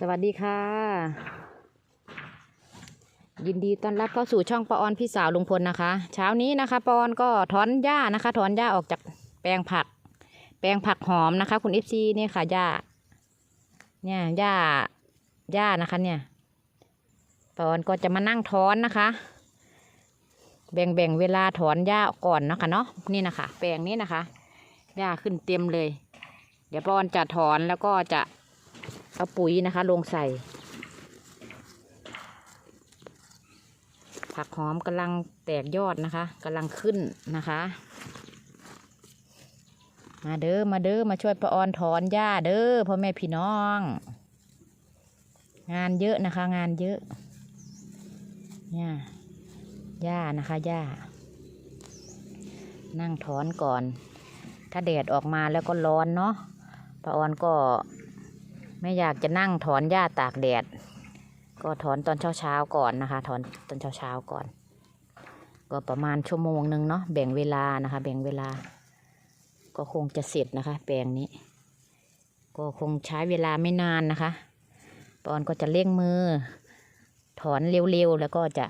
สวัสดีค่ะ ยินดีต้อนรับเข้าสู่ช่องปออนพี่สาวลุงพลนะคะ เช้านี้นะคะปออนก็ถอนหญ้านะคะ ถอนหญ้าออกจากแปลงผัก แปลงผักหอมนะคะ คุณเอฟซีเนี่ยค่ะหญ้า เนี่ยหญ้าหญ้านะคะ เนี่ยปออนก็จะมานั่งถอนนะคะ แบ่งแบ่งเวลาถอนหญ้าก่อนเนาะคะเนาะนี่นะคะ แปลงนี้นะคะหญ้าขึ้นเต็มเลย เดี๋ยวปออนจะถอนแล้วก็จะ เอาปุ๋ยนะคะ ลงใส่ ผักหอมกำลังแตกยอดนะคะกำลังขึ้นนะคะ มาเด้อมาเด้อมาช่วยประออนถอนหญ้าเด้อพ่อแม่พี่น้อง งานเยอะนะคะ งานเยอะเนี่ยหญ้านะคะหญ้านั่งถอนก่อน ถ้าแดดออกมาแล้วก็ร้อนเนาะประออนก็ ไม่อยากจะนั่งถอนหญ้าตากแดด ก็ถอนตอนเช้าๆก่อนนะคะ ถอนตอนเช้าๆก่อน ก็ประมาณชั่วโมงหนึ่งเนาะแบ่งเวลานะคะ แบ่งเวลา ก็คงจะเสร็จนะคะ แปลงนี้ ก็คงใช้เวลาไม่นานนะคะ ปอนก็จะเร่งมือ ถอนเร็วๆแล้วก็จะ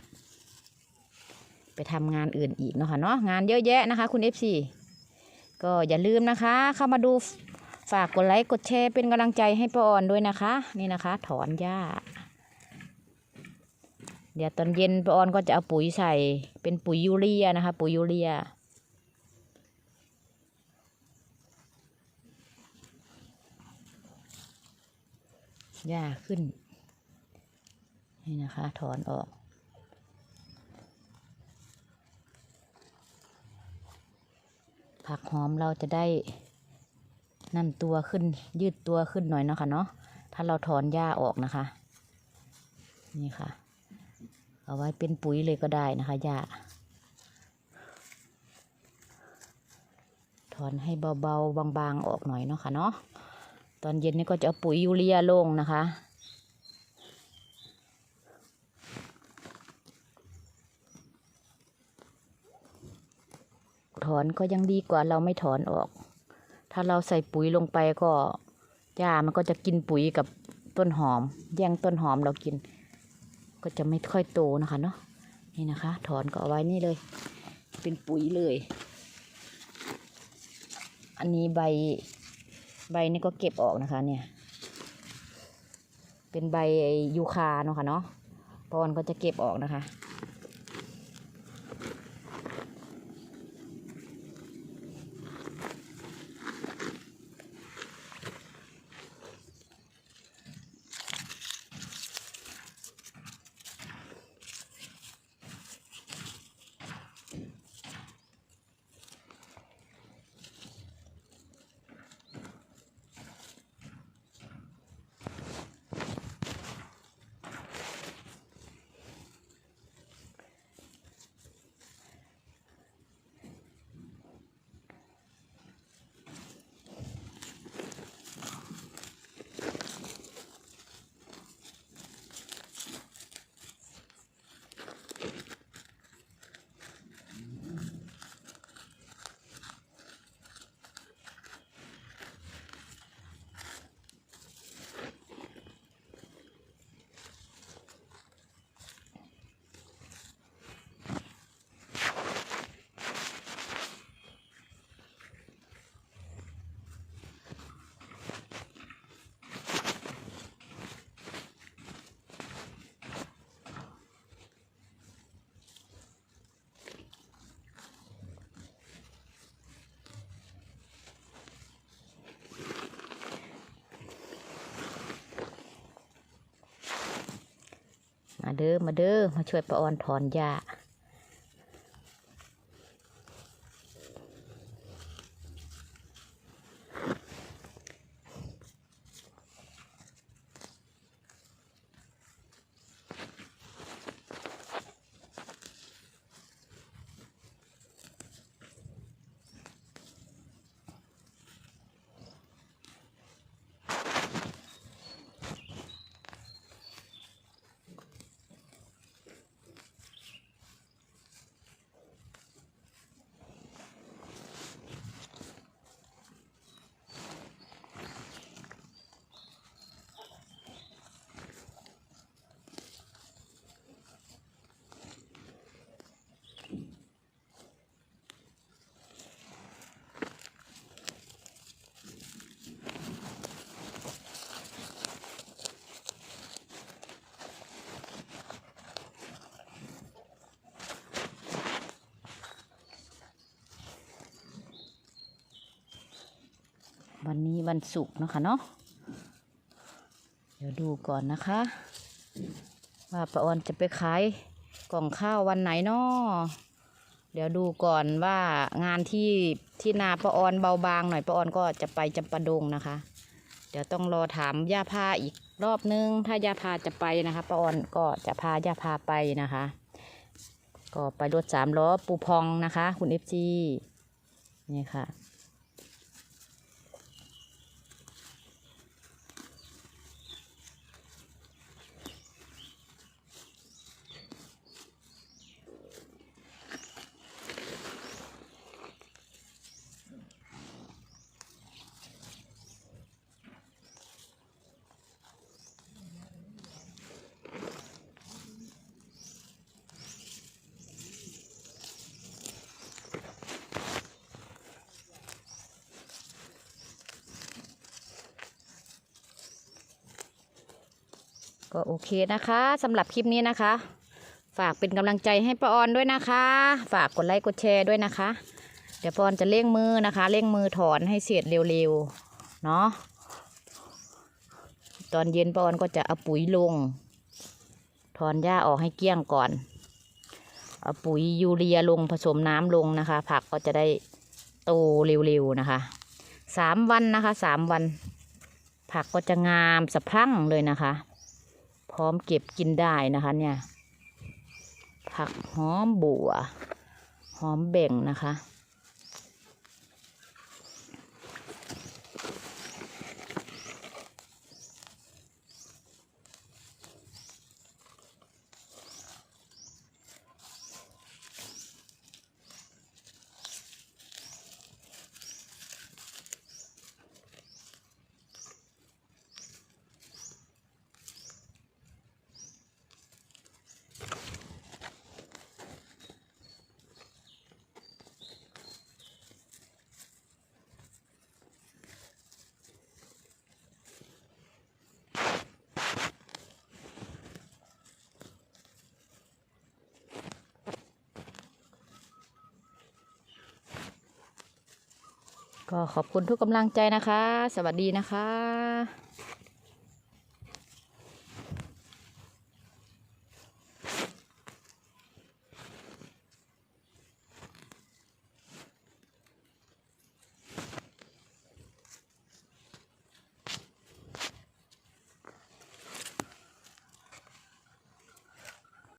ไปทำงานอื่นอีกเนาะค่ะเนาะงานเยอะแยะนะคะ คุณ FC ก็อย่าลืมนะคะ เข้ามาดู ฝากกดไลค์กดแชร์เป็นกำลังใจให้ป้าออนด้วยนะคะ นี่นะคะ ถอนหญ้า เดี๋ยวตอนเย็นป้าออนก็จะเอาปุ๋ยใส่ เป็นปุ๋ยยูเรียนะคะ ปุ๋ยยูเรียหญ้าขึ้น นี่นะคะ ถอนออกผักหอมเราจะได้ นั่นตัวขึ้นยืดตัวขึ้นหน่อยเนาะค่ะเนาะถ้าเราถอนหญ้าออกนะคะ นี่ค่ะ เอาไว้เป็นปุ๋ยเลยก็ได้นะคะหญ้าถอนให้เบาๆบางๆออกหน่อยเนาะค่ะเนาะตอนเย็นนี่ก็จะเอาปุ๋ยยูเรียลงนะคะถอนก็ยังดีกว่าเราไม่ถอนออก ถ้าเราใส่ปุ๋ยลงไปก็หญ้ามันก็จะกินปุ๋ยกับต้นหอม แย่งต้นหอมเรากิน ก็จะไม่ค่อยโตนะคะเนาะนี่นะคะ ถอนก็เอาไว้นี่เลย เป็นปุ๋ยเลย อันนี้ใบใบนี่ก็เก็บออกนะคะ เนี่ย เป็นใบยูคาเนาะค่ะเนาะปอนก็จะเก็บออกนะคะ เด้อมาเด้อมาช่วยประออนถอนหญ้า วันศุกร์เนาะคะเนาะเดี๋ยวดูก่อนนะคะ ว่าป้าออนจะไปขายกล่องข้าววันไหนเนาะเดี๋ยวดูก่อนว่างานที่ที่นาป้าออนเบาบางหน่อยป้าออนก็จะไปจำปาดงนะคะ เดี๋ยวต้องรอถามย่าพาอีกรอบนึง ถ้าย่าพาจะไปนะคะป้าออนก็จะพาย่าพาไปนะคะ ก็ไปรถสามล้อปูพองนะคะ คุณเอฟซีนี่ค่ะ ก็โอเคนะคะสำหรับคลิปนี้นะคะ ฝากเป็นกำลังใจให้ป้าออนด้วยนะคะ ฝากกดไลค์กดแชร์ด้วยนะคะ เดี๋ยวป้าออนจะเร่งมือนะคะเร่งมือถอนให้เสร็จเร็วๆเนาะตอนเย็นป้าออนก็จะเอาปุ๋ยลง ถอนหญ้าออกให้เกลี้ยงก่อนเอาปุ๋ยยูเรียลงผสมน้ำลงนะคะ ผักก็จะได้โตเร็วๆนะคะสามวันนะคะสามวัน ผักก็จะงามสะพรั่งเลยนะคะ พร้อมเก็บกินได้นะคะ เนี่ย ผักหอมบัว หอมเบ่งนะคะ ก็ขอบคุณทุกกำลังใจนะคะ สวัสดีนะคะ